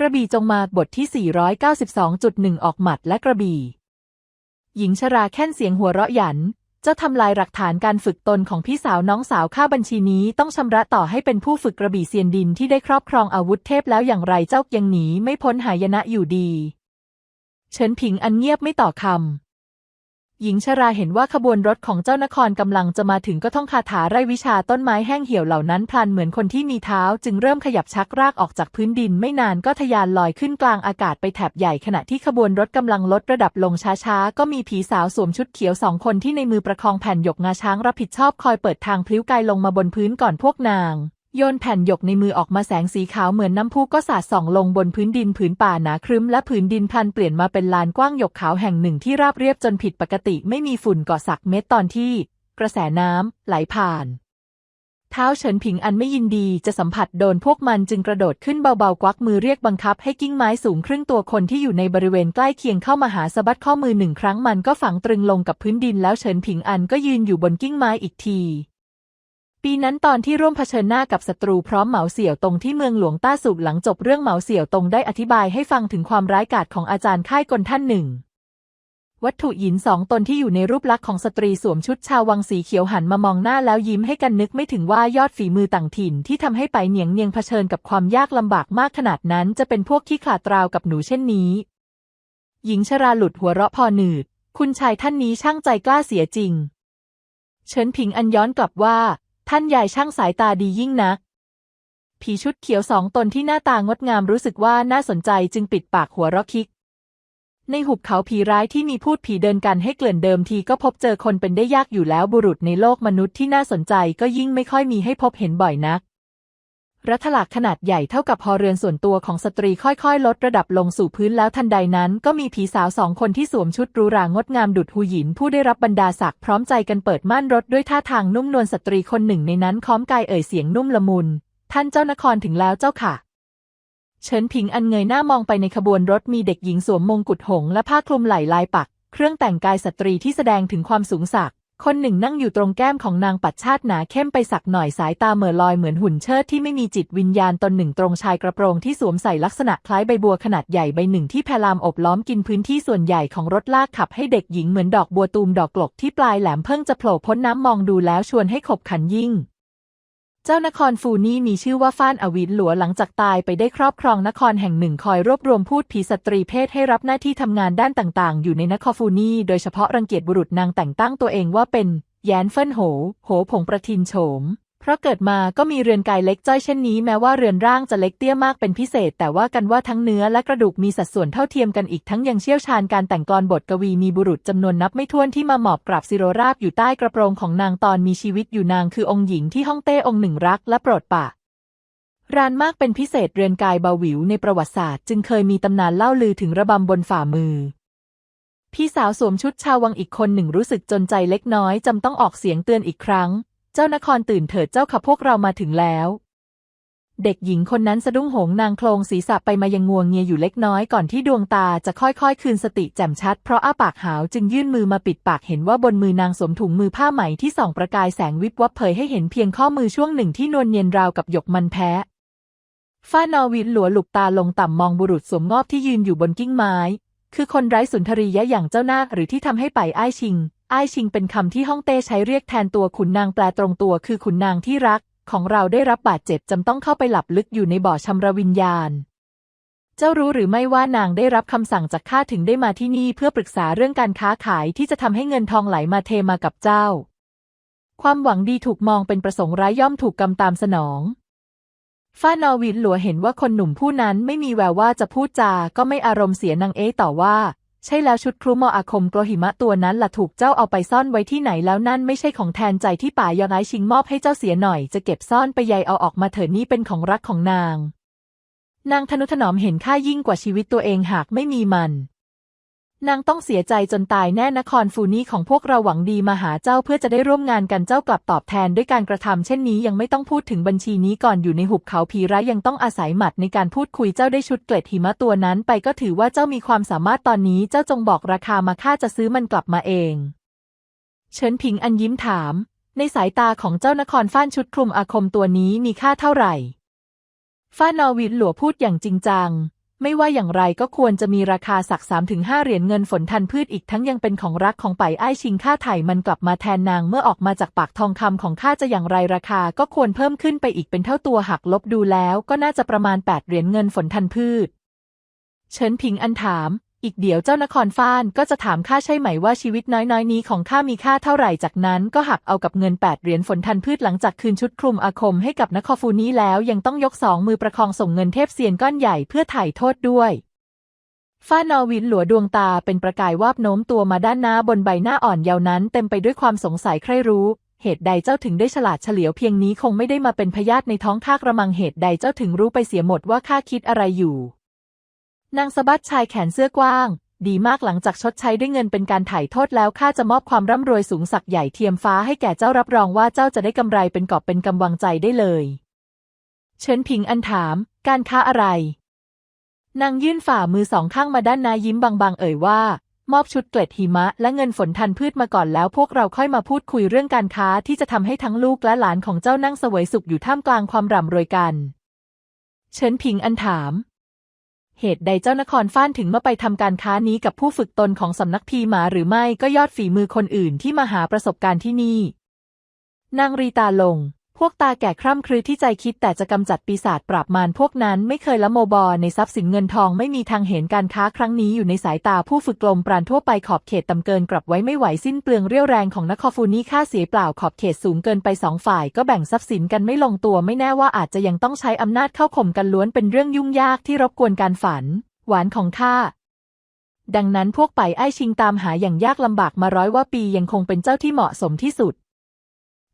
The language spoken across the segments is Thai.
กระบี่จงมาบทที่ 492.1 ออกหมัดและกระบี่ หญิงชราแค่นเสียงหัวเราะหยัน เจ้าทำลายหลักฐานการฝึกตนของพี่สาวน้องสาวข้าบัญชีนี้ต้องชำระต่อให้เป็นผู้ฝึกกระบี่เซียนดินที่ได้ครอบครองอาวุธเทพแล้วอย่างไรเจ้ายังหนีไม่พ้นหายนะอยู่ดี เฉินผิงอันเงียบไม่ต่อคำ หญิงชราเห็นว่าขบวนรถของเจ้านครกำลังจะมาถึงก็ท่องคาถาไร่วิชาต้นไม้แห้งเหี่ยวเหล่านั้นพลันเหมือนคนที่มีเท้า จึงเริ่มขยับชักรากออกจากพื้นดินไม่นานก็ทะยานลอยขึ้นกลางอากาศไปแถบใหญ่ขณะที่ขบวนรถกำลังลดระดับลงช้าๆ ก็มีผีสาวสวมชุดเขียวสองคนที่ในมือประคองแผ่นหยกงาช้างรับผิดชอบคอยเปิดทางพลิ้วกายลงมาบนพื้นก่อนพวกนาง โยนแผ่นหยกในมือออกมาแสงสีขาวเหมือนน้ำพุก็สาดส่องลงบนพื้นดินผืนป่าหนาครึ้มและผืนดินพันเปลี่ยนมาเป็นลานกว้างหยกขาวแห่งหนึ่งที่ราบเรียบจนผิดปกติไม่มีฝุ่นเกาะสักเม็ดตอนที่ กระแสน้ำไหลผ่านเท้าเฉินผิงอันไม่ยินดีจะสัมผัสโดนพวกมันจึงกระโดดขึ้นเบาๆ กวักมือเรียกบังคับให้กิ้งไม้สูงครึ่งตัวคนที่อยู่ในบริเวณใกล้เคียงเข้ามาหาสะบัดข้อมือหนึ่งครั้งมันก็ฝังตรึงลงกับพื้นดินแล้วเฉินผิงอันก็ยืนอยู่บนกิ้งไม้อีกที ปีนั้นตอนที่ร่วมเผชิญหน้ากับศัตรูพร้อมเหมาเสี่ยวตงที่เมืองหลวงต้าสุกหลังจบเรื่องเหมาเสี่ยวตงได้อธิบายให้ฟังถึงความร้ายกาจของอาจารย์ค่ายกลท่านหนึ่ง วัตถุหินสองตนที่อยู่ในรูปลักษณ์ของสตรีสวมชุดชาววังสีเขียวหันมามองหน้าแล้วยิ้มให้กันนึกไม่ถึงว่ายอดฝีมือต่างถิ่นที่ทำให้ไปเหนียงเนียงเผชิญกับความยากลำบากมากขนาดนั้นจะเป็นพวกที่ขลาดราวกับหนูเช่นนี้ หญิงชราหลุดหัวเราะพอหนืด คุณชายท่านนี้ช่างใจกล้าเสียจริง เฉินผิงอันย้อนกลับว่า ท่านยายช่างสายตาดียิ่งนัก ผีชุดเขียวสองตนที่หน้าตางดงามรู้สึกว่าน่าสนใจจึงปิดปากหัวเราะคิก ในหุบเขาผีร้ายที่มีพูดผีเดินกันให้เกลื่อนเดิมทีก็พบเจอคนเป็นได้ยากอยู่แล้วบุรุษในโลกมนุษย์ที่น่าสนใจก็ยิ่งไม่ค่อยมีให้พบเห็นบ่อยนัก รัฐลักขนาดใหญ่เท่ากับพอเรือนส่วนตัวของสตรีค่อยๆ ลดระดับลงสู่พื้นแล้วทันใดนั้น ก็มีผีสาวสองคนที่สวมชุดรูรางดงามดุจหูหยินผู้ได้รับบรรดาศักดิ์พร้อมใจกันเปิดม่านรถด้วยท่าทางนุ่มนวลสตรีคนหนึ่งในนั้นค้อมกายเอ่ยเสียงนุ่มละมุน ท่านเจ้านครถึงแล้วเจ้าค่ะเฉินผิงอันเงยหน้ามองไปในขบวนรถมีเด็กหญิงสวมมงกุฎหงและผ้าคลุมไหล่ลายปัก เครื่องแต่งกายสตรีที่แสดงถึงความสูงสักดิ์ คนหนึ่งนั่งอยู่ตรงแก้มของนางปัดชาติหนาเข้มไปสักหน่อยสายตาเหม่อลอยเหมือนหุ่นเชิดที่ไม่มีจิตวิญญาณตนหนึ่งตรงชายกระโปรงที่สวมใส่ลักษณะคล้ายใบบัวขนาดใหญ่ใบหนึ่งที่แพลามอบล้อมกินพื้นที่ส่วนใหญ่ของรถลากขับให้เด็กหญิงเหมือนดอกบัวตูมดอกกลกที่ปลายแหลมเพิ่งจะโผล่พ้นน้ำมองดูแล้วชวนให้ขบขันยิ่ง เจ้านครฟูนี่มีชื่อว่าฟ้านอวินหลัวหลังจากตายไปได้ครอบครองนครแห่งหนึ่งคอยรวบรวมพูดผีสตรีเพศให้รับหน้าที่ทำงานด้านต่างๆ อยู่ในนครฟูนี่โดยเฉพาะรังเกียจบุรุษนางแต่งตั้งตัวเองว่าเป็นแยนเฟินโห โหผงประทินโฉม เพราะเกิดมาก็มีเรือนกายเล็กจ้อยเช่นนี้แม้ว่าเรือนร่างจะเล็กเตี้ยมากเป็นพิเศษ แต่ว่ากันว่าทั้งเนื้อและกระดูกมีสัดส่วนเท่าเทียมกันอีกทั้งยังเชี่ยวชาญการแต่งกลอนบทกวีมีบุรุษจำนวนนับไม่ถ้วนที่มาหมอบกราบสิโรราบอยู่ใต้กระโปรงของนางตอนมีชีวิตอยู่นางคือองค์หญิงที่ฮ่องเต้องค์หนึ่งรักและโปรดปรารานมากเป็นพิเศษเรือนกายเบาหวิวในประวัติศาสตร์ จึงเคยมีตำนานเล่าลือถึงระบำบนฝ่ามือ พี่สาวสวมชุดชาววังอีกคนหนึ่งรู้สึกจนใจเล็กน้อยจำต้องออกเสียงเตือนอีกครั้ง เจ้านครตื่นเถิดเจ้าค่ะพวกเรามาถึงแล้ว เด็กหญิงคนนั้นสะดุ้งโหงนางโคลงศีรษะไปมายังงวงเงียอยู่เล็กน้อยก่อนที่ดวงตาจะค่อยๆ คืนสติแจ่มชัด เพราะอ้าปากหาวจึงยื่นมือมาปิดปากเห็นว่าบนมือนางสวมถุงมือผ้าไหมที่ส่องประกายแสงวิบวับเผยให้เห็นเพียงข้อมือช่วงหนึ่งที่นวลเนียนราวกับหยกมันแพ้ฝ้านอวินหลัวหลุกตาลงต่ำมองบุรุษสวมงอบที่ยืนอยู่บนกิ้งไม้ คือคนไร้สุนทรียะอย่างเจ้านาคหรือที่ทำให้ไปอ้ายชิง อ้ายชิงเป็นคำที่ฮ่องเต้ใช้เรียกแทนตัวขุนนางแปลตรงตัวคือขุนนางที่รัก ของเราได้รับบาดเจ็บจำต้องเข้าไปหลับลึกอยู่ในบ่อชำระวิญญาณ เจ้ารู้หรือไม่ว่านางได้รับคำสั่งจากข้าถึงได้มาที่นี่เพื่อปรึกษาเรื่องการค้าขายที่จะทำให้เงินทองไหลมาเทมากับเจ้า ความหวังดีถูกมองเป็นประสงค์ร้ายย่อมถูกกรรมตามสนองฟ้านอวินหลัวเห็นว่าคนหนุ่มผู้นั้นไม่มีแววว่าจะพูดจาก็ไม่อารมณ์เสียนางเอ๊ะต่อว่า ใช่แล้วชุดครุมออาคมกรหิมะตัวนั้นล่ะถูกเจ้าเอาไปซ่อนไว้ที่ไหนแล้วนั่นไม่ใช่ของแทนใจที่ป่ายองไอชิงมอบให้เจ้าเสียหน่อยจะเก็บซ่อนไปใยเอาออกมาเถิดนี่เป็นของรักของนาง นางธนุถนอมเห็นค่ายิ่งกว่าชีวิตตัวเองหากไม่มีมัน นางต้องเสียใจจนตายแน่นครฟูนี่ของพวกเราหวังดีมาหาเจ้าเพื่อจะได้ร่วมงานกันเจ้ากลับตอบแทนด้วยการกระทำเช่นนี้ยังไม่ต้องพูดถึงบัญชีนี้ก่อนอยู่ในหุบเขาผีร้ายยังต้องอาศัยหมัดในการพูดคุยเจ้าได้ชุดเกล็ดหิมะตัวนั้นไปก็ถือว่าเจ้ามีความสามารถตอนนี้เจ้าจงบอกราคามาข้าจะซื้อมันกลับมาเอง เฉินผิงอันยิ้มถาม ในสายตาของเจ้านครฟ้านชุดคลุมอาคมตัวนี้มีค่าเท่าไหร่ฟ้านอวินหลัวพูดอย่างจริงจัง ไม่ว่าอย่างไรก็ควรจะมีราคาสักสามถึงห้าเหรียญเงินฝนทันพืชอีกทั้งยังเป็นของรักของไปไอ้ายชิงค่าไถ่มันกลับมาแทนนางเมื่อออกมาจากปากทองคำของข้าจะอย่างไรราคาก็ควรเพิ่มขึ้นไปอีกเป็นเท่าตัวหักลบดูแล้วก็น่าจะประมาณแปดเหรียญเงินฝนทันพืช เฉินผิงอันถาม อีกเดี๋ยวเจ้านครฟ้านก็จะถามข้าใช่ไหมว่าชีวิตน้อยๆนี้ของข้ามีค่าเท่าไหร่จากนั้นก็หักเอากับเงินแปดเหรียญฝนทันพืชหลังจากคืนชุดคลุมอาคมให้กับนครฟูนี้แล้วยังต้องยกสองมือประคองส่งเงินเทพเซียนก้อนใหญ่เพื่อถ่ายโทษด้วยฟ้านอวินหลัวดวงตาเป็นประกายวาบโน้มตัวมาด้านหน้าบนใบหน้าอ่อนเยาว์นั้นเต็มไปด้วยความสงสัยใครรู้ เหตุใดเจ้าถึงได้ฉลาดเฉลียวเพียงนี้คงไม่ได้มาเป็นพยาธิในท้องข้ากระมังเหตุใดเจ้าถึงรู้ไปเสียหมดว่าข้าคิดอะไรอยู่ นางสะบัดชายแขนเสื้อกว้าง ดีมากหลังจากชดใช้ด้วยเงินเป็นการไถ่โทษแล้วข้าจะมอบความร่ำรวยสูงสักใหญ่เทียมฟ้าให้แก่เจ้ารับรองว่าเจ้าจะได้กำไรเป็นกอบเป็นกำวังใจได้เลย เฉินผิงอันถาม การค้าอะไร นางยื่นฝ่ามือสองข้างมาด้านนายิ้มบางๆ เอ่ยว่ามอบชุดเกล็ดหิมะและเงินฝนทันพืชมาก่อนแล้วพวกเราค่อยมาพูดคุยเรื่องการค้าที่จะทำให้ทั้งลูกและหลานของเจ้านั่งเสวยสุขอยู่ท่ามกลางความร่ำรวยกัน เฉินผิงอันถาม เหตุใดเจ้านครฟ้านถึงมาไปทำการค้านี้กับผู้ฝึกตนของสำนักพีหมาหรือไม่ก็ยอดฝีมือคนอื่นที่มาหาประสบการณ์ที่นี่ นางรีตาลง พวกตาแก่คร่ำครือที่ใจคิดแต่จะกำจัดปีศาจปราบมารพวกนั้นไม่เคยละโมบอในทรัพย์สินเงินทองไม่มีทางเห็นการค้าครั้งนี้อยู่ในสายตาผู้ฝึกกลมปราณทั่วไปขอบเขตต่ำเกินกลับไว้ไม่ไหวสิ้นเปลืองเรี่ยวแรงของนครฟูนี้ค่าเสียเปล่าขอบเขตสูงเกินไปสองฝ่ายก็แบ่งทรัพย์สินกันไม่ลงตัวไม่แน่ว่าอาจจะยังต้องใช้อำนาจเข้าข่มกันล้วนเป็นเรื่องยุ่งยากที่รบกวนการฝัน หวานของข้าดังนั้นพวกไปไอชิงตามหาอย่างยากลำบากมาร้อยว่าปียังคงเป็นเจ้าที่เหมาะสมที่สุด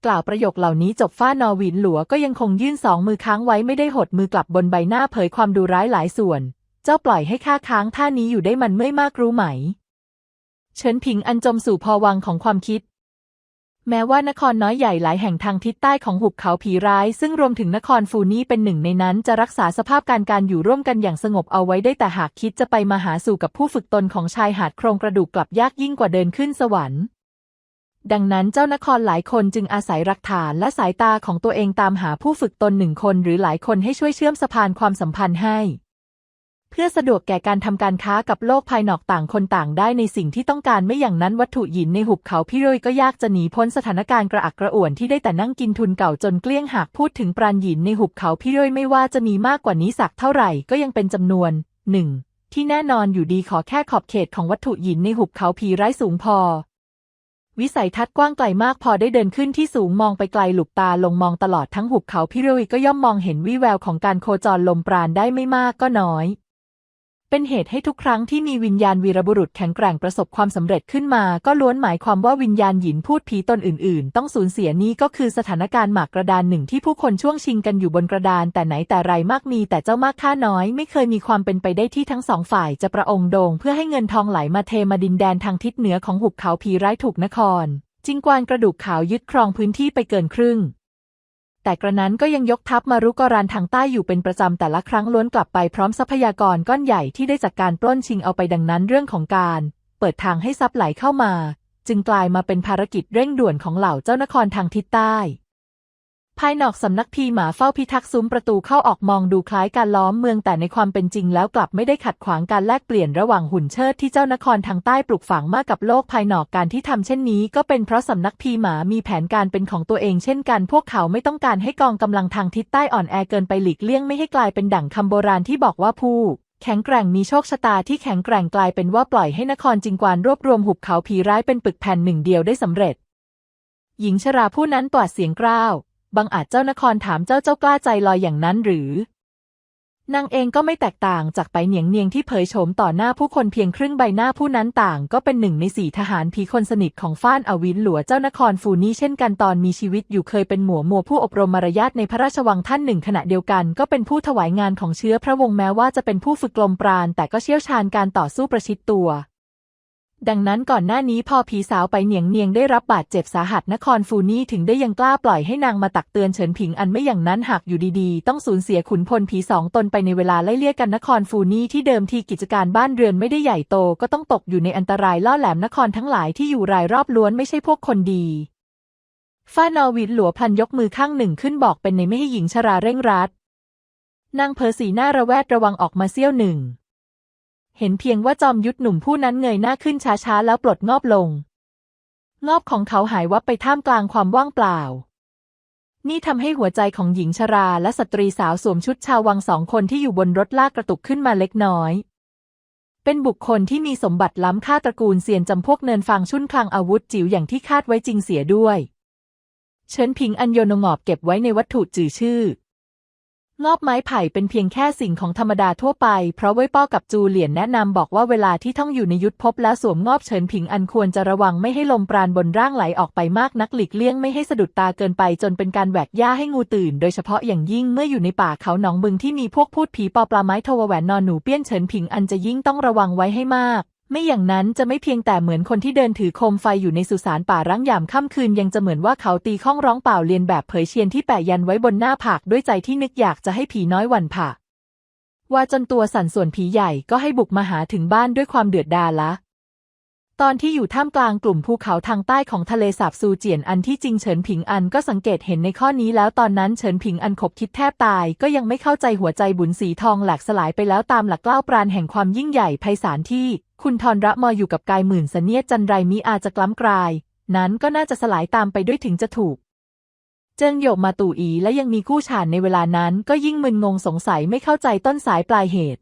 กล่าวประโยคเหล่านี้จบฟ้านอวินหลัวก็ยังคงยื่นสองมือค้างไว้ไม่ได้หดมือกลับบนใบหน้าเผยความดูร้ายหลายส่วน เจ้าปล่อยให้ข้าค้างท่านี้อยู่ได้มันเมื่อยมากรู้ไหม เฉินผิงอันจมสู่พอวังของความคิด แม้ว่านครน้อยใหญ่หลายแห่งทางทิศใต้ของหุบเขาผีร้าย ซึ่งรวมถึงนครฟูนี่เป็นหนึ่งในนั้นจะรักษาสภาพการการอยู่ร่วมกันอย่างสงบเอาไว้ได้แต่หากคิดจะไปมาหาสู่กับผู้ฝึกตนของชายหาดโครงกระดูกกลับยากยิ่งกว่าเดินขึ้นสวรรค์ ดังนั้นเจ้านครหลายคนจึงอาศัยหลักฐานและสายตาของตัวเองตามหาผู้ฝึกตนหนึ่งคนหรือหลายคนให้ช่วยเชื่อมสะพานความสัมพันธ์ให้ เพื่อสะดวกแก่การทำการค้ากับโลกภายนอกต่างคนต่างได้ในสิ่งที่ต้องการไม่อย่างนั้นวัตถุหินในหุบเขาพี่รยก็ยากจะหนีพ้นสถานการณ์กระอักกระอ่วนที่ได้แต่นั่งกินทุนเก่าจนเกลี้ยงหากพูดถึงปราณหินในหุบเขาพี่รยไม่ว่าจะมีมากกว่านี้สักเท่าไหร่ก็ยังเป็นจำนวนหนึ่งที่แน่นอนอยู่ดีขอแค่ขอบเขตของวัตถุหินในหุบเขาผีไร้สูงพอ วิสัยทัศน์กว้างไกลมากพอได้เดินขึ้นที่สูงมองไปไกลหลุบตาลงมองตลอดทั้งหุบเขาพิโรุยก็ย่อมมองเห็นวิแววของการโคจรลมปราณได้ไม่มากก็น้อย เป็นเหตุให้ทุกครั้งที่มีวิญญาณวีรบุรุษแข็งแกร่งประสบความสำเร็จขึ้นมา ก็ล้วนหมายความว่าวิญญาณหยินพูดผีตนอื่น ๆ ต้องสูญเสียนี่ก็คือสถานการณ์หมากกระดานหนึ่งที่ผู้คนช่วงชิงกันอยู่บนกระดานแต่ไหนแต่ไรมากมีแต่เจ้ามากข้าน้อย ไม่เคยมีความเป็นไปได้ที่ทั้งสองฝ่ายจะประองค์โดงเพื่อให้เงินทองไหลมาเทมาดินแดนทางทิศเหนือของหุบเขาผีร้ายถูกนคร จิงกวานกระดูกขาวยึดครองพื้นที่ไปเกินครึ่ง แต่กระนั้นก็ยังยกทัพมารุกรานทางใต้อยู่เป็นประจำแต่ละครั้งล้วนกลับไปพร้อมทรัพยากรก้อนใหญ่ที่ได้จากการปล้นชิงเอาไปดังนั้นเรื่องของการ เปิดทางให้ทรัพย์ไหลเข้ามา จึงกลายมาเป็นภารกิจเร่งด่วนของเหล่าเจ้านครทางทิศใต้ ภายนอกสำนักพีหมาเฝ้าพิทักษ์ซุ้มประตูเข้าออกมองดูคล้ายการล้อมเมืองแต่ในความเป็นจริงแล้วกลับไม่ได้ขัดขวางการแลกเปลี่ยนระหว่างหุ่นเชิดที่เจ้านครทางใต้ปลูกฝังมากกับโลกภายนอกการที่ทำเช่นนี้ ก็เป็นเพราะสำนักพีหมามีแผนการเป็นของตัวเองเช่นกัน พวกเขาไม่ต้องการให้กองกำลังทางทิศใต้อ่อนแอเกินไปหลีกเลี่ยงไม่ให้กลายเป็นดั่งคำโบราณที่บอกว่าผู้แข็งแกร่งมีโชคชะตาที่แข็งแกร่งกลายเป็นว่าปล่อยให้นครจิงกวานรวบรวมหุบเขาผีร้ายเป็นปึกแผ่นหนึ่งเดียวได้สำเร็จ หญิงชราผู้นั้นปลาดเสียงกล้าว บังอาจเจ้านครถามเจ้าเจ้ากล้าใจลอยอย่างนั้นหรือนางเองก็ไม่แตกต่างจากไปเหนียงเนียงที่เผยโฉมต่อหน้าผู้คนเพียงครึ่งใบหน้าผู้นั้นต่าง ก็เป็นหนึ่งในสี่ทหารผีคนสนิทของฟ้านอวินหลัวเจ้านครฟูนี้เช่นกันตอนมีชีวิตอยู่เคยเป็นหมัวมัวผู้อบรมมารยาทในพระราชวังท่านหนึ่งขณะเดียวกัน ก็เป็นผู้ถวายงานของเชื้อพระวงศ์แม้ว่าจะเป็นผู้ฝึกกลมปราณแต่ก็เชี่ยวชาญการต่อสู้ประชิดตัว ดังนั้นก่อนหน้านี้พอผีสาวไปเหนียงเนียงได้รับบาดเจ็บสาหัสนครฟูนี่ถึงได้ยังกล้าปล่อยให้นางมาตักเตือนเฉินผิงอันไม่อย่างนั้นหากอยู่ดีๆ ต้องสูญเสียขุนพลผีสองตนไปในเวลาไล่เลี่ยกันนครฟูนี่ที่เดิมทีกิจการบ้านเรือนไม่ได้ใหญ่โตก็ต้องตกอยู่ในอันตรายล่อแหลมนครทั้งหลายที่อยู่รายรอบล้วนไม่ใช่พวกคนดีฟ้านอวินหลัวพันยกมือข้างหนึ่งขึ้นบอกเป็นในไม่ให้หญิงชราเร่งรัดนางเผอสีหน้าระแวดระวังออกมาเสี้ยวหนึ่ง เห็นเพียงว่าจอมยุทธหนุ่มผู้นั้นเงยหน้าขึ้นช้าๆแล้วปลดงอบลง งอบของเขาหายวับไปท่ามกลางความว่างเปล่า นี่ทำให้หัวใจของหญิงชราและสตรีสาวสวมชุดชาววังสองคนที่อยู่บนรถลากกระตุกขึ้นมาเล็กน้อย เป็นบุคคลที่มีสมบัติล้ำค่าตระกูลเซียนจำพวกเนินฟางชุ่นคลังอาวุธจิ๋วอย่างที่คาดไว้จริงเสียด้วย เฉินผิงอันโยนงอบเก็บไว้ในวัตถุจื่อชื่อ งอบไม้ไผ่เป็นเพียงแค่สิ่งของธรรมดาทั่วไป เพราะไว้ป้อกับจูเหลียนแนะนำบอกว่าเวลาที่ท่องอยู่ในยุทธภพแล้วสวมงอบเฉินผิงอันควรจะระวังไม่ให้ลมปราณบนร่างไหลออกไปมากนักหลีกเลี่ยงไม่ให้สะดุดตาเกินไปจนเป็นการแหวกหญ้าให้งูตื่น โดยเฉพาะอย่างยิ่งเมื่ออยู่ในป่าเขาหนองบึงที่มีพวกพูดผีปอปลาไม้ทวแหวนนอนหนูเปี้ยนเฉินผิงอันจะยิ่งต้องระวังไว้ให้มาก ไม่อย่างนั้นจะไม่เพียงแต่เหมือนคนที่เดินถือโคมไฟอยู่ในสุสานป่าร้างยามค่ำคืน ยังจะเหมือนว่าเขาตีข้องร้องเปล่าเรียนแบบเผยเชียนที่แปะยันไว้บนหน้าผากด้วยใจที่นึกอยากจะให้ผีน้อยหวันผากว่าจนตัวสั่นส่วนผีใหญ่ก็ให้บุกมาหาถึงบ้านด้วยความเดือดดาลละ ตอนที่อยู่ท่ามกลางกลุ่มภูเขาทางใต้ของทะเลสาบซูเจียนอันที่จริงเฉินผิงอันก็สังเกตเห็นในข้อนี้แล้วตอนนั้นเฉินผิงอันขบคิดแทบตาย ก็ยังไม่เข้าใจหัวใจบุญสีทองแหลกสลายไปแล้วตามหลักเล่าปราณแห่งความยิ่งใหญ่ไพศาลที่ คุณทรระมออยู่กับกายหมื่นเสนียจันไรมิอาจจะกล้ำกลาย นั้นก็น่าจะสลายตามไปด้วยถึงจะถูก เจิงโยกมาตู่อีและยังมีกู้ฉานในเวลานั้น ก็ยิ่งมึนงงสงสัยไม่เข้าใจต้นสายปลายเหตุ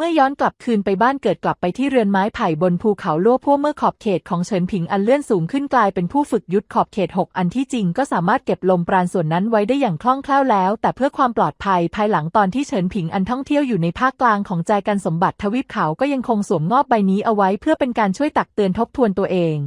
เมื่อย้อนกลับคืนไปบ้านเกิดกลับไปที่เรือนไม้ไผ่บนภูเขาลั่วพั่วเมื่อขอบเขตของเฉินผิงอันเลื่อนสูงขึ้นกลายเป็นผู้ฝึกยุทธขอบเขตหกอันที่จริงก็สามารถเก็บลมปราณส่วนนั้นไว้ได้อย่างคล่องแคล่วแล้ว แต่เพื่อความปลอดภัยภายหลังตอนที่เฉินผิงอันท่องเที่ยวอยู่ในภาคกลางของใจกันสมบัติทวีปเขาก็ยังคงสวมงอบใบนี้เอาไว้เพื่อเป็นการช่วยตักเตือนทบทวนตัวเอง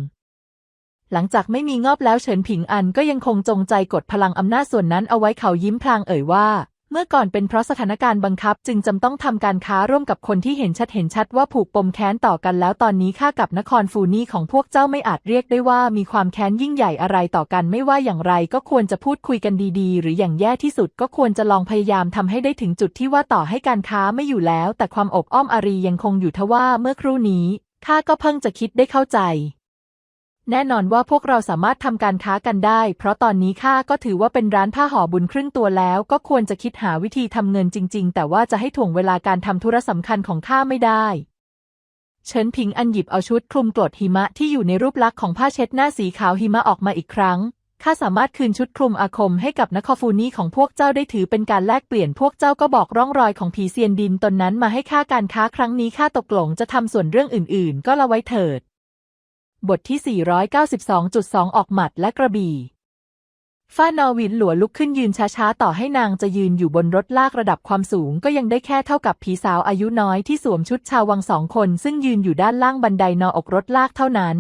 หลังจากไม่มีงอบแล้วเฉินผิงอันก็ยังคงจงใจกดพลังอำนาจส่วนนั้นเอาไว้เขายิ้มพลางเอ่ยว่า เมื่อก่อนเป็นเพราะสถานการณ์บังคับจึงจำต้องทำการค้าร่วมกับคนที่เห็นชัดเห็นชัดว่าผูกปมแค้นต่อกันแล้วตอนนี้ข้ากับนครฟูนี่ของพวกเจ้าไม่อาจเรียกได้ว่ามีความแค้นยิ่งใหญ่อะไรต่อกันไม่ว่าอย่างไรก็ควรจะพูดคุยกันดีๆ หรืออย่างแย่ที่สุดก็ควรจะลองพยายามทำให้ได้ถึงจุดที่ว่าต่อให้การค้าไม่อยู่แล้ว แต่ความอบอ้อมอารียังคงอยู่ทว่าเมื่อครู่นี้ข้าก็เพิ่งจะคิดได้เข้าใจ แน่นอนว่าพวกเราสามารถทำการค้ากันได้ เพราะตอนนี้ข้าก็ถือว่าเป็นร้านผ้าห่อบุญครึ่งตัวแล้ว ก็ควรจะคิดหาวิธีทำเงินจริง ๆ แต่ว่าจะให้ถ่วงเวลาการทำธุระสำคัญของข้าไม่ได้ เฉินผิงอันหยิบเอาชุดคลุมกรดหิมะที่อยู่ในรูปลักษณ์ของผ้าเช็ดหน้าสีขาวหิมะออกมาอีกครั้งข้าสามารถคืนชุดคลุมอาคมให้กับนครฟูนี่ของพวกเจ้าได้ถือเป็นการแลกเปลี่ยนพวกเจ้าก็บอกร่องรอยของผีเซียนดินตนนั้นมาให้ข้าการค้าครั้งนี้ข้าตกลงจะทำส่วนเรื่องอื่น ๆ ก็ละไว้เถิด บทที่ 492.2 ออกหมัดและกระบี่ ฟ้านอวินหลัวลุกขึ้นยืนช้าๆ ต่อให้นางจะยืนอยู่บนรถลากระดับความสูง ก็ยังได้แค่เท่ากับผีสาวอายุน้อยที่สวมชุดชาววังสองคน ซึ่งยืนอยู่ด้านล่างบันไดนออกรถลากเท่านั้น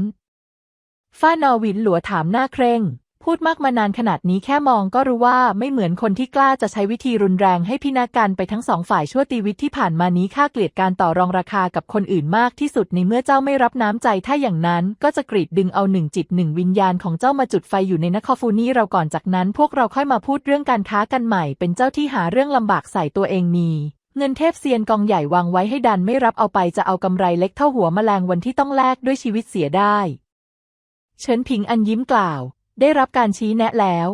ฟ้านอวินหลัวถามหน้าเคร่ง พูดมากมานานขนาดนี้แค่มองก็รู้ว่าไม่เหมือนคนที่กล้าจะใช้วิธีรุนแรงให้พินากันไปทั้งสองฝ่ายชั่วตีวิตที่ผ่านมานี้ข้าเกลียดการต่อรองราคากับคนอื่นมากที่สุดในเมื่อเจ้าไม่รับน้ำใจถ้าอย่างนั้นก็จะกรีดดึงเอาหนึ่งจิตหนึ่งวิญญาณของเจ้ามาจุดไฟอยู่ในนครฟูนี่เราก่อนจากนั้น พวกเราค่อยมาพูดเรื่องการค้ากันใหม่ เป็นเจ้าที่หาเรื่องลำบากใส่ตัวเองมีเงินเทพเซียนกองใหญ่วางไว้ให้ดันไม่รับเอาไปจะเอากำไรเล็กเท่าหัวแมลงวันที่ต้องแลกด้วยชีวิตเสียได้ เฉินผิงอันยิ้มกล่าว ได้รับการชี้แนะแล้ว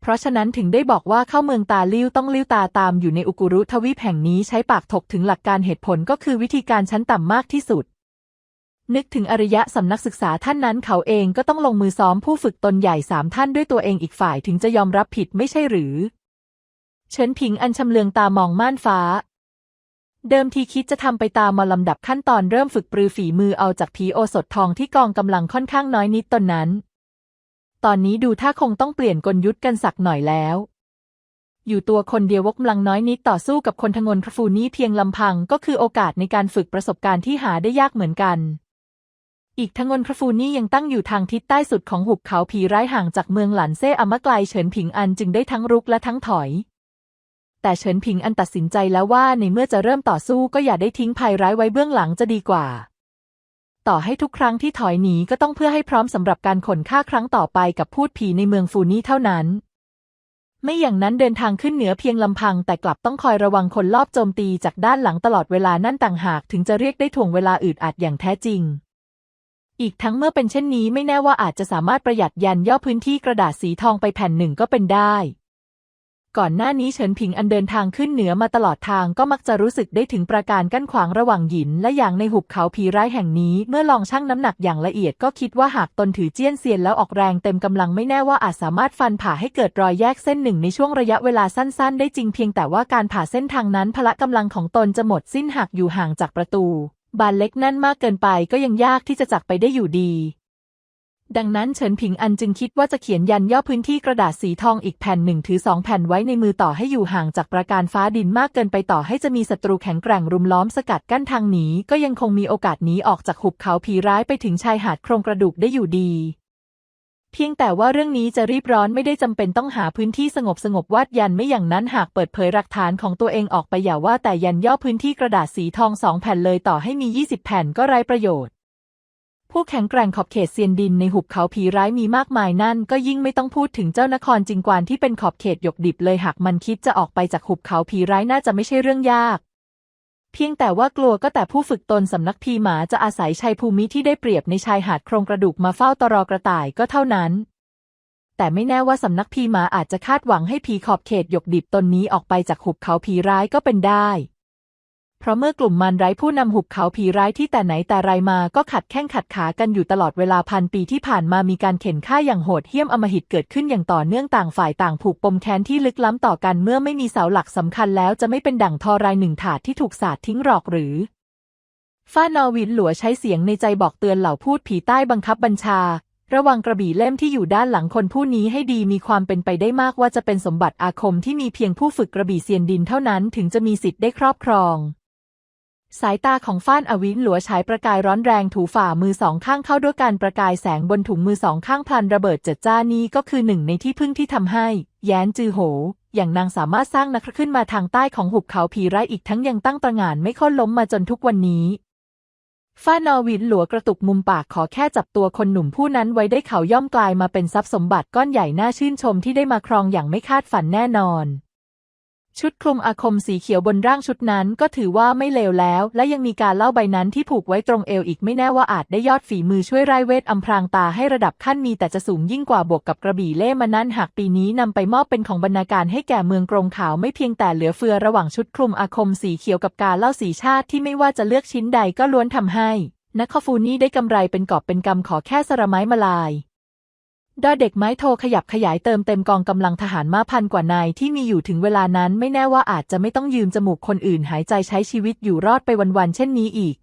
เพราะฉะนั้นถึงได้บอกว่าเข้าเมืองตาลิ้วต้องลิ้วตาตามอยู่ในอุกุรุทวีปแห่งนี้ใช้ปากถกถึงหลักการเหตุผลก็คือวิธีการชั้นต่ำมากที่สุด นึกถึงอริยะสำนักศึกษาท่านนั้นเขาเองก็ต้องลงมือซ้อมผู้ฝึกตนใหญ่สามท่านด้วยตัวเองอีกฝ่ายถึงจะยอมรับผิดไม่ใช่หรือ เฉินผิงอันชำเลืองตามองม่านฟ้าเดิมทีคิดจะทำไปตามมาลำดับขั้นตอนเริ่มฝึกปรือฝีมือเอาจากผีโอสถทองที่กองกำลังค่อนข้างน้อยนิดตนนั้น ตอนนี้ดูถ้าคงต้องเปลี่ยนกลยุทธ์กันสักหน่อยแล้ว อยู่ตัวคนเดียววกำลังน้อยนิดต่อสู้กับคนทงนพระฟูนี้เพียงลำพังก็คือโอกาสในการฝึกประสบการณ์ที่หาได้ยากเหมือนกัน อีกทงนพระฟูนี่ยังตั้งอยู่ทางทิศใต้สุดของหุบเขาผีร้ายห่างจากเมืองหลันเซ่อมะไกลเฉินผิงอันจึงได้ทั้งรุกและทั้งถอยแต่เฉินผิงอันตัดสินใจแล้วว่าในเมื่อจะเริ่มต่อสู้ก็อย่าได้ทิ้งภัยร้ายไว้เบื้องหลังจะดีกว่า ต่อให้ทุกครั้งที่ถอยหนีก็ต้องเพื่อให้พร้อมสำหรับการขนฆ่าครั้งต่อไปกับพูดผีในเมืองฟูนี่เท่านั้น ไม่อย่างนั้นเดินทางขึ้นเหนือเพียงลำพัง แต่กลับต้องคอยระวังคนลอบโจมตีจากด้านหลังตลอดเวลานั่นต่างหากถึงจะเรียกได้ถ่วงเวลาอึดอัดอย่างแท้จริง อีกทั้งเมื่อเป็นเช่นนี้ไม่แน่ว่าอาจจะสามารถประหยัดยันย่อพื้นที่กระดาษสีทองไปแผ่นหนึ่งก็เป็นได้ ก่อนหน้านี้เฉินผิงอันเดินทางขึ้นเหนือมาตลอดทางก็มักจะรู้สึกได้ถึงประการกั้นขวางระหว่างหยินและหยางในหุบเขาผีร้ายแห่งนี้เมื่อลองชั่งน้ำหนักอย่างละเอียดก็คิดว่าหากตนถือเจี้ยนเซียนแล้วออกแรงเต็มกำลังไม่แน่ว่าอาจสามารถฟันผ่าให้เกิดรอยแยกเส้นหนึ่งในช่วงระยะเวลาสั้นๆ ได้จริงเพียงแต่ว่าการผ่าเส้นทางนั้นพละกำลังของตนจะหมดสิ้นหากอยู่ห่างจากประตู บานเล็กนั่นมากเกินไปก็ยังยากที่จะจักไปได้อยู่ดี ดังนั้นเฉินผิงอันจึงคิดว่าจะเขียนยันย่อพื้นที่กระดาษสีทองอีกแผ่นหนึ่งถือสองแผ่นไว้ในมือต่อให้อยู่ห่างจากประการฟ้าดินมากเกินไปต่อให้จะมีศัตรูแข็งแกร่งรุมล้อมสกัดกั้นทางหนีก็ยังคงมีโอกาสหนีออกจากหุบเขาผีร้ายไปถึงชายหาดโครงกระดูกได้อยู่ดี เพียงแต่ว่าเรื่องนี้จะรีบร้อนไม่ได้จำเป็นต้องหาพื้นที่สงบสงบวาดยันไม่อย่างนั้นหากเปิดเผยหลักฐานของตัวเองออกไปอย่าว่าแต่ยันย่อพื้นที่กระดาษสีทองสองแผ่นเลยต่อให้มี 20 แผ่นก็ไร้ประโยชน์ ผู้แข็งแกร่งขอบเขตเซียนดินในหุบเขาผีร้ายมีมากมายนั่น ก็ยิ่งไม่ต้องพูดถึงเจ้านครจิงกวานที่เป็นขอบเขตหยกดิบเลยหากมันคิดจะออกไปจากหุบเขาผีร้ายน่าจะไม่ใช่เรื่องยาก เพียงแต่ว่ากลัวก็แต่ผู้ฝึกตนสำนักพีหมาจะอาศัยชัยภูมิที่ได้เปรียบในชายหาดโครงกระดูกมาเฝ้าตรอกระต่ายก็เท่านั้น แต่ไม่แน่ว่าสำนักพีหมาอาจจะคาดหวังให้ผีขอบเขตหยกดิบตนนี้ออกไปจากหุบเขาผีร้ายก็เป็นได้ เพราะเมื่อกลุ่มมันไร้ผู้นำหุบเขาผีร้ายที่แต่ไหนแต่ไรมาก็ขัดแข้งขัดขากันอยู่ตลอดเวลาพันปีที่ผ่านมามีการเข็นฆ่าอย่างโหดเหี้ยมอมหิตเกิดขึ้นอย่างต่อเนื่องต่างฝ่ายต่างผูกปมแค้นที่ลึกล้ำต่อกันเมื่อไม่มีเสาหลักสำคัญแล้วจะไม่เป็นดั่งทอรายหนึ่งถาดที่ถูกสาดทิ้งหรอกหรือฟ้านอวินหลัวใช้เสียงในใจบอกเตือนเหล่าพูดผีใต้บังคับบัญชา ระวังกระบี่เล่มที่อยู่ด้านหลังคนผู้นี้ให้ดีมีความเป็นไปได้มากว่าจะเป็นสมบัติอาคมที่มีเพียงผู้ฝึกกระบี่เซียนดินเท่านั้นถึงจะมีสิทธิ์ได้ครอบครอง สายตาของฟ้านอวินหลัวฉายประกายร้อนแรงถูฝ่ามือสองข้างเข้าด้วยการประกายแสงบนถุงมือสองข้างพลันระเบิดเจิดจ้านี้ก็คือหนึ่งในที่พึ่งที่ทำให้ แย้นจือโห อย่างนางสามารถสร้างนักขึ้นมาทางใต้ของหุบเขาผีร้ายอีกทั้งยังตั้งตระหง่านไม่ค่นล้มมาจนทุกวันนี้ฟ้านอวินหลัวกระตุกมุมปากขอแค่จับตัวคนหนุ่มผู้นั้นไว้ได้เขาย่อมกลายมาเป็นทรัพย์สมบัติก้อนใหญ่น่าชื่นชมที่ได้มาครองอย่างไม่คาดฝันแน่นอน ชุดคลุมอาคมสีเขียวบนร่างชุดนั้นก็ถือว่าไม่เลวแล้ว และยังมีการเล่าใบนั้นที่ผูกไว้ตรงเอวอีกไม่แน่ว่าอาจได้ยอดฝีมือช่วยไร้เวทอำพรางตาให้ระดับขั้นมีแต่จะสูงยิ่งกว่าบวกกับกระบี่เล่มานั้นหากปีนี้นำไปมอบเป็นของบรรณาการให้แก่เมืองกรงขาวไม่เพียงแต่เหลือเฟือระหว่างชุดคลุมอาคมสีเขียวกับการเล่าสีชาติที่ไม่ว่าจะเลือกชิ้นใดก็ล้วนทำให้นักคอฟูนี่ได้กำไรเป็นกอบเป็นกำขอแค่สระไม้มาลาย ดอเด็กไม้โทขยับขยายเติมเต็มกองกำลังทหารมาพันกว่านายที่มีอยู่ถึงเวลานั้นไม่แน่ว่าอาจจะไม่ต้องยืมจมูกคนอื่นหายใจใช้ชีวิตอยู่รอดไปวันๆเช่นนี้อีก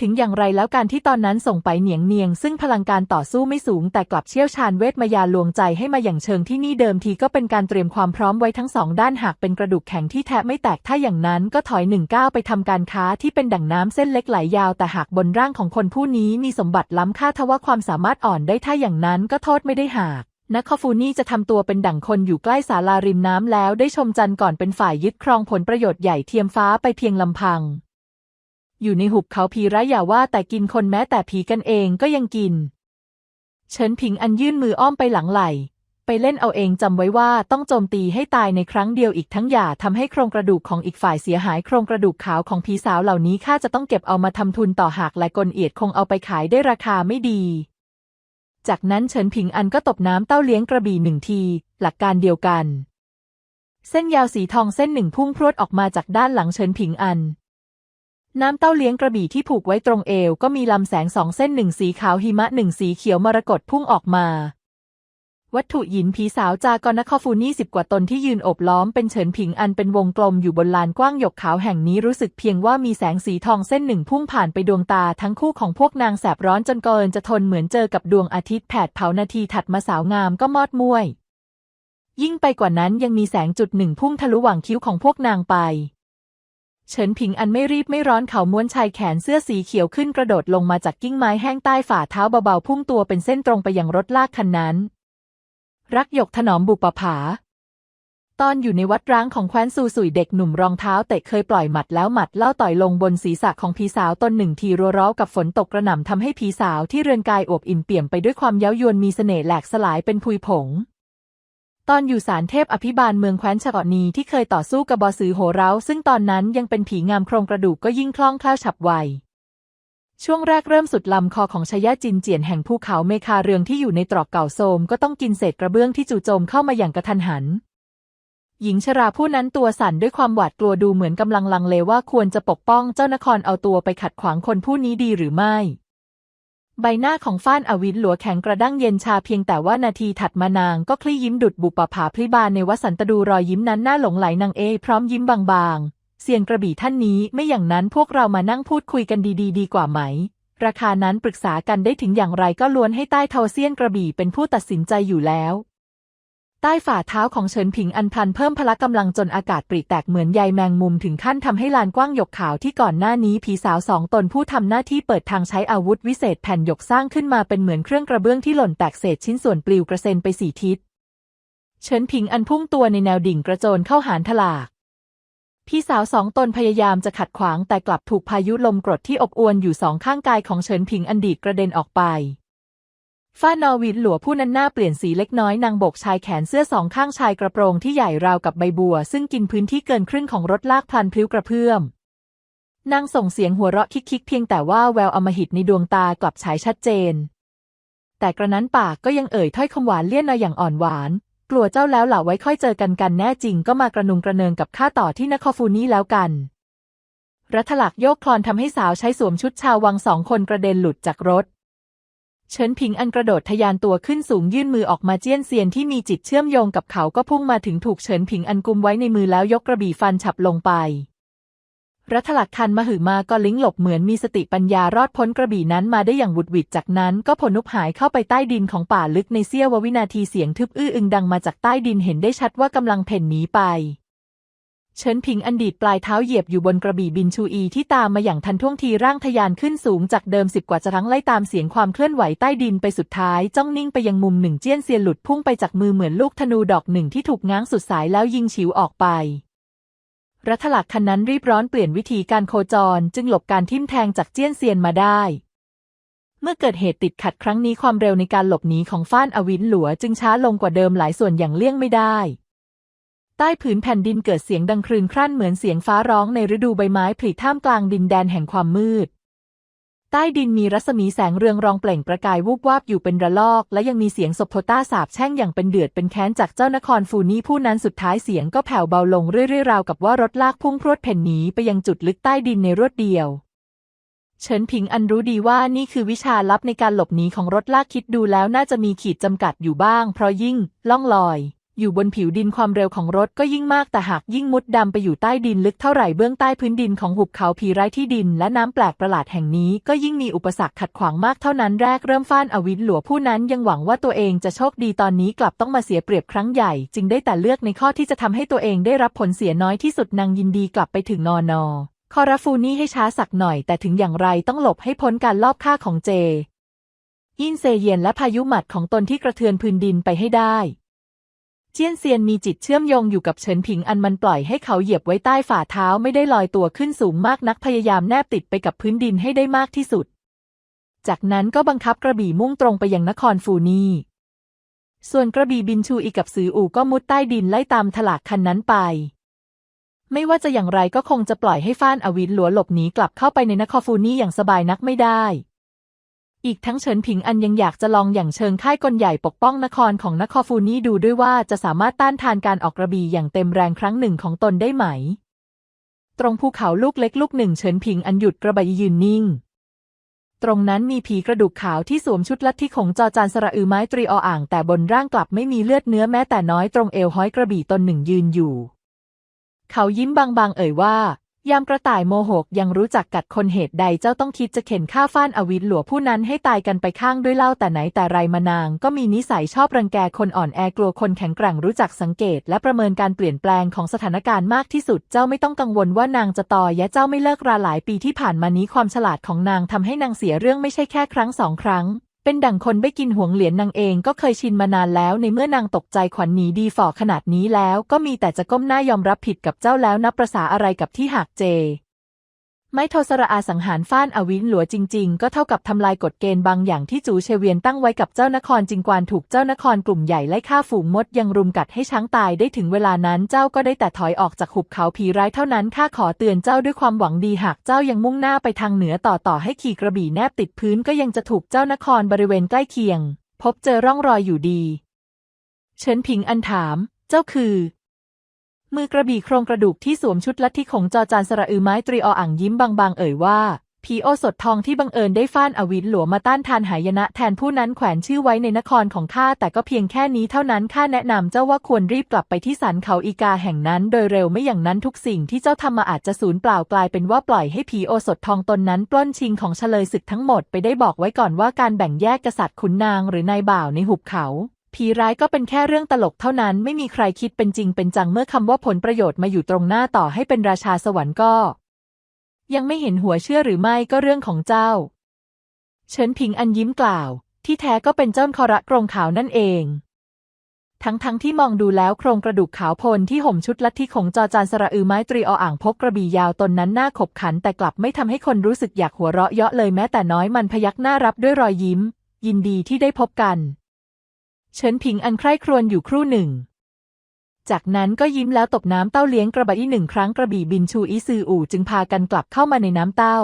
ถึงอย่างไรแล้วการที่ตอนนั้นส่งไปเหนียงเนียง ซึ่งพลังการต่อสู้ไม่สูง แต่กลับเชี่ยวชาญเวทมายาลวงใจให้มาอย่างเชิงที่นี่เดิมทีก็เป็นการเตรียมความพร้อมไว้ทั้งสองด้านหากเป็นกระดูกแข็งที่แทะไม่แตกถ้าอย่างนั้นก็ถอยหนึ่งก้าวไปทำการค้าที่เป็นดั่งน้ำเส้นเล็กไหลยาว แต่หากบนร่างของคนผู้นี้มีสมบัติล้ำค่าทว่าความสามารถอ่อนได้ถ้าอย่างนั้นก็โทษไม่ได้หากนักคอฟูนี่จะทำตัวเป็นดั่งคนอยู่ใกล้ศาลาริมน้ำแล้วได้ชมจันทร์ก่อนเป็นฝ่ายยึดครองผลประโยชน์ใหญ่เทียมฟ้าไปเพียงลำพัง อยู่ในหุบเขาผีร้ายอย่าว่าแต่กินคนแม้แต่ผีกันเองก็ยังกิน เฉินผิงอันยื่นมืออ้อมไปหลังไหล ไปเล่นเอาเองจำไว้ว่าต้องโจมตีให้ตายในครั้งเดียวอีกทั้งอย่าทำให้โครงกระดูกของอีกฝ่ายเสียหายโครงกระดูกขาวของผีสาวเหล่านี้ข้าจะต้องเก็บเอามาทำทุนต่อหากและกลเอียดคงเอาไปขายได้ราคาไม่ดีจากนั้นเฉินผิงอันก็ตบน้ำเต้าเลี้ยงกระบี่หนึ่งที หลักการเดียวกัน เส้นยาวสีทองเส้นหนึ่งพุ่งพรวดออกมาจากด้านหลังเฉินผิงอัน น้ำเต้าเลี้ยงกระบี่ที่ผูกไว้ตรงเอวก็มีลำแสงสองเส้นหนึ่งสีขาวหิมะหนึ่งสีเขียวมรกตพุ่งออกมา วัตถุหินผีสาวจากอนคอฟูนี่สิบกว่าตนที่ยืนอบล้อมเป็นเฉินผิงอันเป็นวงกลมอยู่บนลานกว้างหยกขาวแห่งนี้รู้สึกเพียงว่ามีแสงสีทองเส้นหนึ่งพุ่งผ่านไปดวงตาทั้งคู่ของพวกนางแสบร้อนจนเกินจะทนเหมือนเจอกับดวงอาทิตย์แผดเผานาทีถัดมาสาวงามก็มอดมวยยิ่งไปกว่านั้นยังมีแสงจุดหนึ่งพุ่งทะลุหว่างคิ้วของพวกนางไป เฉินผิงอันไม่รีบไม่ร้อนเขาม้วนชายแขนเสื้อสีเขียวขึ้นกระโดดลงมาจากกิ้งไม้แห้งใต้ฝ่าเท้าเบาๆพุ่งตัวเป็นเส้นตรงไปยังรถลากคันนั้น รักหยกถนอมบุปผา ตอนอยู่ในวัดร้างของแคว้นซูสุยเด็กหนุ่มรองเท้าเตะเคยปล่อยหมัดแล้วหมัดเล่าต่อยลงบนศีรษะของผีสาวตนหนึ่งทีรัวร้าวกับฝนตกกระหน่ำทำให้ผีสาวที่เรือนกายอวบอิ่มเปี่ยมไปด้วยความเย้ายวนมีเสน่ห์แหลกสลายเป็นพุยผง ตอนอยู่ศาลเทพอภิบาลเมืองแคว้นชะกอนีที่เคยต่อสู้กับบอสือโหเราซึ่งตอนนั้นยังเป็นผีงามโครงกระดูกก็ยิ่งคล่องแคล่วฉับไว ช่วงแรกเริ่มสุดลำคอของชายาจินเจียนแห่งภูเขาเมคาเรืองที่อยู่ในตรอกเก่าโทมก็ต้องกินเศษกระเบื้องที่จู่โจมเข้ามาอย่างกระทันหัน หญิงชราผู้นั้นตัวสั่นด้วยความหวาดกลัวดูเหมือนกำลังลังเลว่าควรจะปกป้องเจ้านครเอาตัวไปขัดขวางคนผู้นี้ดีหรือไม่ ใบหน้าของฟ้านอวินหลัวแข็งกระด้างเย็นชาเพียงแต่ว่านาทีถัดมานางก็คลี่ยิ้มดุดบุปผาพริบานในวสันตดูรอยยิ้มนั้นน่าหลงไหลนางเอ พร้อมยิ้มบางๆ เสียงกระบี่ท่านนี้ไม่อย่างนั้นพวกเรามานั่งพูดคุยกันดีๆดีกว่าไหม ราคานั้นปรึกษากันได้ถึงอย่างไรก็ล้วนให้ใต้เทาเซียนกระบี่เป็นผู้ตัดสินใจอยู่แล้ว ใต้ฝ่าเท้าของเฉินผิงอันพลันเพิ่มพละกำลังจนอากาศปริแตกเหมือนใยแมงมุมถึงขั้นทำให้ลานกว้างหยกขาวที่ก่อนหน้านี้ผีสาวสองตนผู้ทำหน้าที่เปิดทางใช้อาวุธวิเศษแผ่นหยกสร้างขึ้นมาเป็นเหมือนเครื่องกระเบื้องที่หล่นแตกเศษชิ้นส่วนปลิวกระเซ็นไปสี่ทิศเฉินผิงอันพุ่งตัวในแนวดิ่งกระโจนเข้าหานถลากพี่สาวสองตนพยายามจะขัดขวางแต่กลับถูกพายุลมกรดที่อบอวนอยู่สองข้างกายของเฉินผิงอันดีดกระเด็นออกไป ฟ้านอวินหลัวผู้นั้นหน้าเปลี่ยนสีเล็กน้อยนางโบกชายแขนเสื้อสองข้างชายกระโปรงที่ใหญ่ราวกับใบบัว ซึ่งกินพื้นที่เกินครึ่งของรถลากพลันพลิ้วกระเพื่อมนางส่งเสียงหัวเราะคิกๆเพียงแต่ว่าแววอมหิตในดวงตากลับฉายชัดเจน แต่กระนั้นปากก็ยังเอ่ยถ้อยคำหวานเลี่ยนนอยอย่างอ่อนหวาน กลัวเจ้าแล้วเหล่าไว้ค่อยเจอกันกันแน่จริงก็มากระนุงกระเนิงกับข้าต่อที่นครฟูนี่แล้วกัน รัฐลักษ์โยกคลอนทำให้สาวใช้สวมชุดชาววังสองคนกระเด็นหลุดจากรถ เฉินผิงอันกระโดดทะยานตัวขึ้นสูงยื่นมือออกมาเจี้ยนเซียนที่มีจิตเชื่อมโยงกับเขาก็พุ่งมาถึงถูกเฉินผิงอันกุมไว้ในมือแล้วยกกระบี่ฟันฉับลงไป รัฐลักคันมหือมาก็ลิงหลบเหมือนมีสติปัญญารอดพ้นกระบี่นั้นมาได้อย่างหวุดหวิดจากนั้นก็ผลนุบหายเข้าไปใต้ดินของป่าลึกในเสี้ยววินาทีเสียงทึบอื้ออึงดังมาจากใต้ดินเห็นได้ชัดว่ากำลังเพ่นหนีไป เฉินผิงอันดีดปลายเท้าเหยียบอยู่บนกระบี่บินชูอีที่ตามมาอย่างทันท่วงทีร่างทะยานขึ้นสูงจากเดิมสิบกว่าจะทั้งไล่ตามเสียงความเคลื่อนไหวใต้ดินไปสุดท้าย จ้องนิ่งไปยังมุมหนึ่งเจี้ยนเซียนหลุดพุ่งไปจากมือเหมือนลูกธนูดอกหนึ่งที่ถูกง้างสุดสายแล้วยิงฉิวออกไป รัฐลักคันนั้นรีบร้อนเปลี่ยนวิธีการโคจร จึงหลบการทิ่มแทงจากเจี้ยนเซียนมาได้ เมื่อเกิดเหตุติดขัดครั้งนี้ความเร็วในการหลบหนีของฟ้านอวินหลัวจึงช้าลงกว่าเดิมหลายส่วนอย่างเลี่ยงไม่ได้ ใต้ผืนแผ่นดินเกิดเสียงดังครืนครั่นเหมือนเสียงฟ้าร้องในฤดูใบไม้ผลิท่ามกลางดินแดนแห่งความมืด ใต้ดินมีรัศมีแสงเรืองรองเปล่งประกายวูบวาบอยู่เป็นระลอก และยังมีเสียงศพโทต้าสาบแช่งอย่างเป็นเดือดเป็นแค้นจากเจ้านครฟูนี่ผู้นั้นสุดท้ายเสียงก็แผ่วเบาลงเรื่อยๆราวกับว่ารถลากพุ่งพรวดเพ่นหนีไปยังจุดลึกใต้ดินในรวดเดียวเฉินผิงอันรู้ดีว่านี่คือวิชาลับในการหลบหนีของรถลากคิดดูแล้วน่าจะมีขีดจำกัดอยู่บ้าง เพราะยิ่งล่องลอย อยู่บนผิวดินความเร็วของรถก็ยิ่งมากแต่หากยิ่งมุดดำไปอยู่ใต้ดินลึกเท่าไหร่เบื้องใต้พื้นดินของหุบเขาผีไร้ที่ดินและน้ำแปลกประหลาดแห่งนี้ก็ยิ่งมีอุปสรรคขัดขวางมากเท่านั้นแรกเริ่มฟ้านอวินหลัวผู้นั้นยังหวังว่าตัวเองจะโชคดีตอนนี้กลับต้องมาเสียเปรียบครั้งใหญ่ จึงได้แต่เลือกในข้อที่จะทำให้ตัวเองได้รับผลเสียน้อยที่สุดนางยินดีกลับไปถึงนอนอคอราฟูนี่ให้ช้าสักหน่อยแต่ถึงอย่างไรต้องหลบให้พ้นการลอบฆ่าของเจยินเซเยียนและพายุหมัดของตนที่กระเทือนพื้นดินไปให้ได้ เจียนเซียนมีจิตเชื่อมโยงอยู่กับเฉินผิงอันมันปล่อยให้เขาเหยียบไว้ใต้ฝ่าเท้าไม่ได้ลอยตัวขึ้นสูงมากนักพยายามแนบติดไปกับพื้นดินให้ได้มากที่สุด จากนั้นก็บังคับกระบี่มุ่งตรงไปยังนครฟูนีส่วนกระบี่บินชูอีกับซืออูก็มุดใต้ดินไล่ตามถลากคันนั้นไป ไม่ว่าจะอย่างไรก็คงจะปล่อยให้ฟ้านอวินหลัวหลบหนีกลับเข้าไปในนครฟูนี่อย่างสบายนักไม่ได้ อีกทั้งเฉินผิงอันยังอยากจะลองอย่างเชิงค่ายกลใหญ่ปกป้องนครของนครฟูนี่ดูด้วยว่าจะสามารถต้านทานการออกกระบี่อย่างเต็มแรงครั้งหนึ่งของตนได้ไหม ตรงภูเขาลูกเล็กลูกหนึ่งเฉินผิงอันหยุดกระบายยืนนิ่ง ตรงนั้นมีผีกระดูกขาวที่สวมชุดลัทธิของจอจานสระอือไม้ตรีออ่าง แต่บนร่างกลับไม่มีเลือดเนื้อแม้แต่น้อยตรงเอวห้อยกระบี่ตนหนึ่งยืนอยู่ เขายิ้มบางๆเอ่ยว่า ยามกระต่ายโมโหกยังรู้จักกัดคนเหตุใดเจ้าต้องคิดจะเข็นฆ่าฟ้านอวินหลัวผู้นั้นให้ตายกันไปข้างด้วยเล่าแต่ไหนแต่ไรมานาง ก็มีนิสัยชอบรังแกคนอ่อนแอกลัวคนแข็งแกร่งรู้จักสังเกต และประเมินการเปลี่ยนแปลงของสถานการณ์มากที่สุด เจ้าไม่ต้องกังวลว่านางจะตอแยะเจ้าไม่เลิกราหลายปีที่ผ่านมานี้ความฉลาดของนางทำให้นางเสียเรื่องไม่ใช่แค่ครั้งสองครั้ง เป็นดั่งคนไม่กินหวงเหรียญนางเองก็เคยชินมานานแล้วในเมื่อนางตกใจขวัญหนีดีฝ่อขนาดนี้แล้ว ก็มีแต่จะก้มหน้ายอมรับผิดกับเจ้าแล้วนับประษาอะไรกับที่หักเจ ไม่ทสระอาสังหารฟ้านอวินหลัวจริง ๆ ก็เท่ากับทำลายกฎเกณฑ์บางอย่างที่จูเชเวียนตั้งไว้กับเจ้านครจิงกวานถูกเจ้านครกลุ่มใหญ่ไล่ฆ่าฝูงมดยังรุมกัดให้ช้างตายได้ถึงเวลานั้นเจ้าก็ได้แต่ถอยออกจากหุบเขาผีร้ายเท่านั้นข้าขอเตือนเจ้าด้วยความหวังดีหากเจ้ายังมุ่งหน้าไปทางเหนือต่อต่อให้ขี่กระบี่แนบติดพื้นก็ยังจะถูกเจ้านครบริเวณใกล้เคียง พบเจอร่องรอยอยู่ดี เฉินผิงอันถาม เจ้าคือ มือกระบี่โครงกระดูกที่สวมชุดลัทธิของจอจานสระอือไม้ตรีออ่างยิ้มบางๆเอ่ยว่าผีโอสถทองที่บังเอิญได้ฟ้านอวินหลวงมาต้านทานหายนะแทนผู้นั้นแขวนชื่อไว้ในนครของข้าแต่ก็เพียงแค่นี้เท่านั้นข้าแนะนำเจ้าว่าควรรีบกลับไปที่สันเขาอีกาแห่งนั้น โดยเร็วไม่อย่างนั้นทุกสิ่งที่เจ้าทำมาอาจจะสูญเปล่ากลายเป็นว่าปล่อยให้ผีโอสถทองตนนั้นปล้นชิงของเฉลยศึกทั้งหมดไปได้บอกไว้ก่อนว่าการแบ่งแยกกษัตริย์ขุนนางหรือนายบ่าวในหุบเขา ผีร้ายก็เป็นแค่เรื่องตลกเท่านั้นไม่มีใครคิดเป็นจริงเป็นจังเมื่อคำว่าผลประโยชน์มาอยู่ตรงหน้าต่อให้เป็นราชาสวรรค์ก็ ยังไม่เห็นหัวเชื่อหรือไม่ก็เรื่องของเจ้า เฉินผิงอันยิ้มกล่าว ที่แท้ก็เป็นเจ้าคอระกรงขาวนั่นเอง ทั้งๆทที่มองดูแล้วโครงกระดูกขาวโพลนที่ห่มชุดลัทธิของจอจานสระอือไม้ตรีออ่างพกกระบี่ยาวตนนั้นหน่าขบขัน แต่กลับไม่ทำให้คนรู้สึกอยากหัวเราะเยาะเลยแม้แต่น้อยมันพยักหน้ารับด้วยรอยยิ้ม ยินดีที่ได้พบกัน เฉินผิงอันใคร่ครวญอยู่ครู่หนึ่ง จากนั้นก็ยิ้มแล้วตบน้ำเต้าเลี้ยงกระบี่หนึ่งครั้งกระบี่บินชูอีซืออู่จึงพากันกลับเข้ามาในน้ำเต้า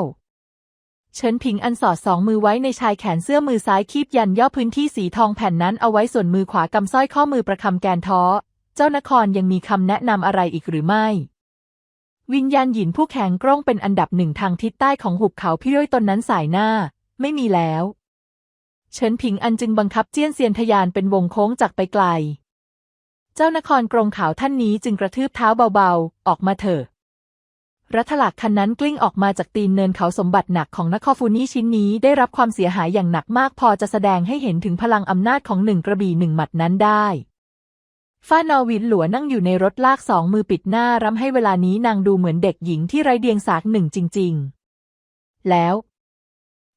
เฉินผิงอันสอดสองมือไว้ในชายแขนเสื้อมือซ้ายคีบยันย่อพื้นที่สีทองแผ่นนั้นเอาไว้ส่วนมือขวากำสร้อยข้อมือประคำแกนท้อ เจ้านครยังมีคำแนะนำอะไรอีกหรือไม่วิญญาณหยินผู้แข็งกร้องเป็นอันดับหนึ่งทางทิศใต้ของหุบเขาพี่ย้อยตนนั้นสายหน้า ไม่มีแล้ว เฉินผิงอันจึงบังคับเจี้ยนเซียนทยานเป็นวงโค้งจากไปไกล เจ้านครกรงขาวท่านนี้จึงกระทืบเท้าเบาๆ ออกมาเถอะ รัฐลักคันนั้นกลิ้งออกมาจากตีนเนินเขาสมบัติหนักของนครฟูนี่ชิ้นนี้ได้รับความเสียหายอย่างหนักมากพอจะแสดงให้เห็นถึงพลังอำนาจของหนึ่งกระบี่หนึ่งหมัดนั้นได้ฟ้านอวินหลัวนั่งอยู่ในรถลากสองมือปิดหน้ารำให้เวลานี้นางดูเหมือนเด็กหญิงที่ไร้เดียงสาหนึ่งจริง ๆ แล้ว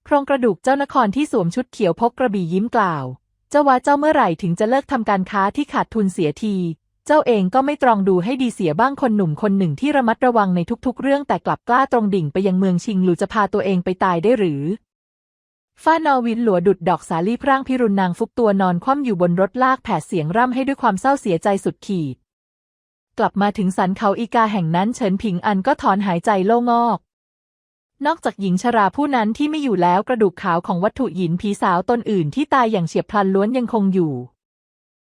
โครงกระดูกเจ้านครที่สวมชุดเขียวพกกระบี่ยิ้มกล่าว เจ้าว่าเจ้าเมื่อไหร่ถึงจะเลิกทำการค้าที่ขาดทุนเสียที เจ้าเองก็ไม่ตรองดูให้ดีเสียบ้างคนหนุ่มคนหนึ่งที่ระมัดระวังในทุกๆ เรื่องแต่กลับกล้าตรงดิ่งไปยังเมืองชิงหลูจะพาตัวเองไปตายได้หรือฟ้านอวินหลัวดุดดอกสาลี่พร่างพิรุณนางฟุกตัวนอนคว่ำอยู่บนรถลากแผดเสียงร่ำให้ด้วยความเศร้าเสียใจสุดขีด กลับมาถึงสันเขาอีกาแห่งนั้นเฉินผิงอันก็ถอนหายใจโล่งอก นอกจากหญิงชราผู้นั้นที่ไม่อยู่แล้วกระดูกขาวของวัตถุหินผีสาวตนอื่นที่ตายอย่างเฉียบพลันล้วนยังคงอยู่